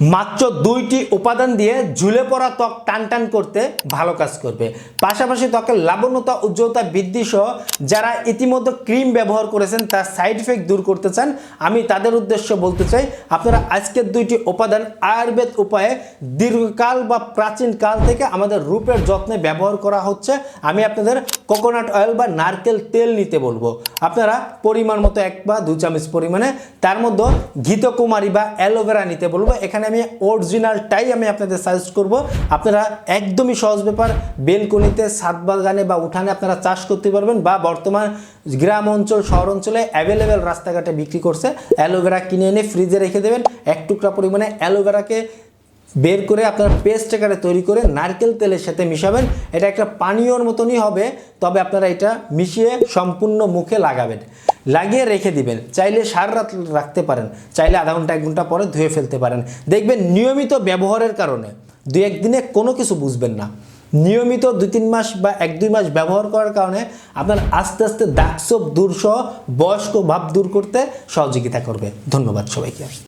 মাত্র দুইটি উপাদান দিয়ে ঝুলে পড়া ত্বক টান টান করতে ভালো কাজ করবে। পাশাপাশি ত্বকের লাবণ্যতা, উজ্জ্বলতা বৃদ্ধি সহ যারা ইতিমধ্যে ক্রিম ব্যবহার করেছেন, তার সাইড ইফেক্ট দূর করতে চান, আমি তাদের উদ্দেশ্য বলতে চাই, আপনারা আজকের দুইটি উপাদান আয়ুর্বেদ উপায়ে দীর্ঘকাল বা প্রাচীন কাল থেকে আমাদের রূপের যত্নে ব্যবহার করা হচ্ছে। আমি আপনাদের কোকোনাট অয়েল বা নারকেল তেল নিতে বলব। আপনারা পরিমাণ মতো এক বা দু চামচ পরিমাণে, তার মধ্যে ঘিতকুমারী বা অ্যালোভেরা নিতে বলব। এখানে আমি অরিজিনালটাই আমি আপনাদের সাজেস্ট করব। আপনারা একদমই সহজ ব্যাপার, বেলকনিতে সাত বাগানে বা উঠানে আপনারা চাষ করতে পারবেন বা বর্তমান গ্রাম অঞ্চল, শহর অঞ্চলে অ্যাভেলেবেল রাস্তাঘাটে বিক্রি করছে। অ্যালোভেরা কিনে এনে ফ্রিজে রেখে দেবেন। এক টুকরা পরিমাণে অ্যালোভেরাকে বের করে আপনার পেস্ট আকারে তৈরি করে নারকেল তেলের সাথে মিশাবেন। এটা একটা পানীয়র মতনই হবে, তবে আপনারা এটা মিশিয়ে সম্পূর্ণ মুখে লাগাবেন। লাগিয়ে রেখে দিবেন। চাইলে সার রাত রাখতে পারেন। চাইলে আধা ঘণ্টা, এক ঘণ্টা পরে ধুয়ে ফেলতে পারেন। দেখবেন নিয়মিত ব্যবহারের কারণে দু একদিনে কোনো কিছু বুঝবেন না। নিয়মিত দুই তিন মাস বা এক দুই মাস ব্যবহার করার কারণে আপনার আস্তে আস্তে দাগসব দূর সহ বয়স্ক ভাব দূর করতে সহযোগিতা করবে। ধন্যবাদ সবাইকে।